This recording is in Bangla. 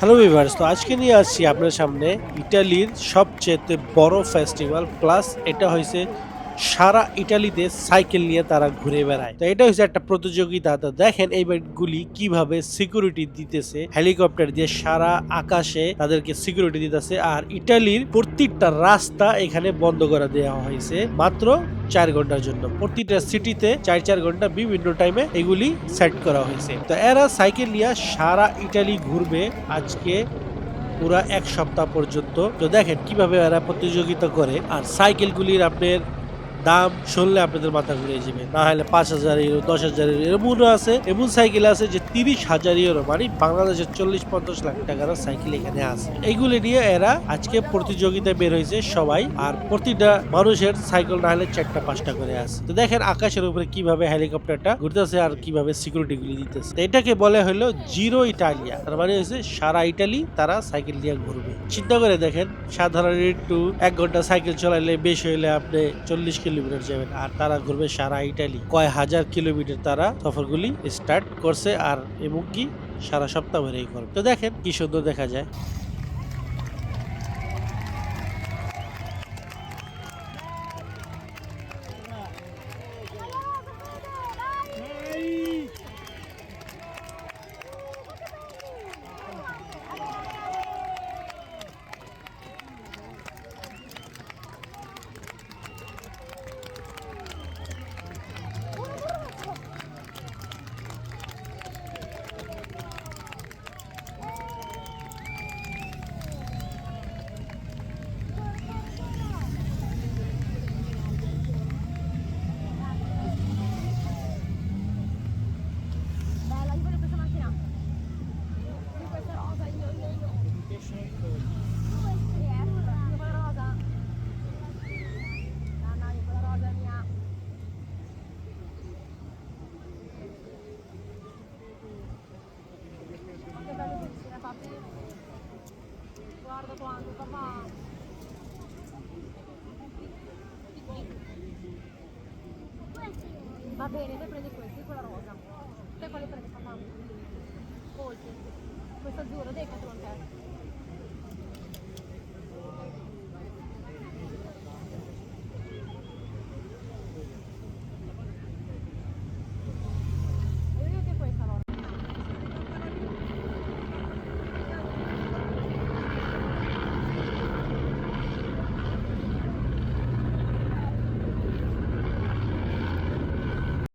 হ্যালো ভিভার্স তো আজকে নিয়ে আসছি আপনার সামনে ইটালির সবচেয়ে বড় ফেস্টিভ্যাল প্লাস এটা হয়েছে সারা ইটালিতে সাইকেল নিয়ে তারা ঘুরে বেড়ায়। তো এটা হচ্ছে একটা প্রতিযোগিতা। তো দেখেন এই বাইকগুলি কীভাবে সিকিউরিটি দিতেছে। হেলিকপ্টার দিয়ে সারা আকাশে তাদেরকে সিকিউরিটি দিতেছে। আর ইটালির প্রত্যেকটা রাস্তা এখানে বন্ধ করে দেওয়া হয়েছে। মাত্র চার ঘণ্টার জন্য। প্রতিটা সিটিতে চার চার ঘণ্টা বিভিন্ন টাইমে এগুলি সেট করা হয়েছে। তো এরা সাইকেল নিয়ে সারা ইটালি ঘুরবে আজকে পুরা এক সপ্তাহ পর্যন্ত। তো দেখেন কীভাবে এরা প্রতিযোগিতা করে। আর সাইকেলগুলির আপনার দাম শুনলে আপনাদের মাথা ঘুরে যাবে। না হলে পাঁচ হাজার ইউরো, দশ হাজার ইউরো এমনও আছে। এমন সাইকেল আছে যে তিরিশ হাজার ইউরো মানে বাংলাদেশের চল্লিশ পঞ্চাশ লাখ টাকার সাইকেল এখানে আছে। এইগুলি নিয়ে এরা আজকে প্রতিযোগিতায় বের হয়েছে সবাই, আর প্রতিটা মানুষের সাইকেল না হলে চারটা, পাঁচটা করে আছে। তো দেখেন আকাশের উপরে কীভাবে হেলিকপ্টারটা ঘুরতেছে আর কীভাবে সিকিউরিটি গুলি দিতেছে এটাকে বলে হলো জিরো ইটালিয়া। তার মানে হচ্ছে সারা ইটালি তারা সাইকেল দিয়ে ঘুরবে। চিন্তা করে দেখেন, সাধারণ একটু এক ঘণ্টা সাইকেল চলাইলে বেশি হইলে আপনি চল্লিশ কিলোমিটার যাবেন। আর তারা ঘুরবে সারা ইটালি। কয় হাজার কিলোমিটার তারা সফরগুলি স্টার্ট করছে আর এবং কি সারা সপ্তাহ ভরেই করবে। তো দেখেন কি সুন্দর দেখা যায়। Guarda quanto, papà. Va bene, te prendi questi, quella rosa. Te quale prendi papà? Molti. Questo azzurro, Decathlon te.